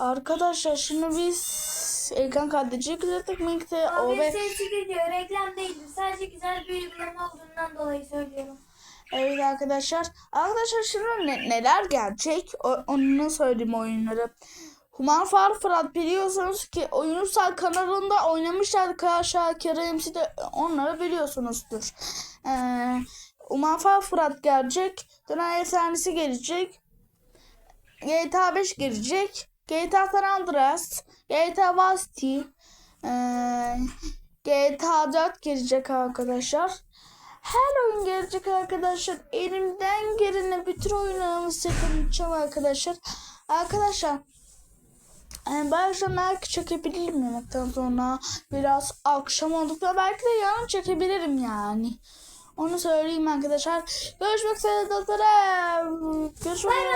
Arkadaşlar şimdi biz ekran kaydedici ürettik birlikte o Abi ve sesi gidiyor. Reklam değildi. Sadece güzel bir uygulama olduğundan dolayı söylüyorum. evet arkadaşlar. Arkadaşlar şimdi ne- neler gelecek o, onu söyleyeyim oyunları. Human Far Fırat biliyorsunuz ki Oyunsal kanalında oynamışlar arkadaşlar. Kerem'si de onları biliyorsunuzdur. Ee, Human Far Fırat gelecek. Döner Efsanesi gelecek. GTA 5 gelecek. GTA San Andreas, GTA Vice City, eee, GTA 4 gelecek arkadaşlar. Her oyun gelecek arkadaşlar. Elimden geleni bütün oyunlarımı tanıtacağım arkadaşlar. Arkadaşlar yani an belki çekebilirim yemekten sonra biraz akşam oldukça belki de yarın çekebilirim yani. Onu söyleyeyim arkadaşlar. Görüşmek üzere dostlarım. Görüşmek üzere.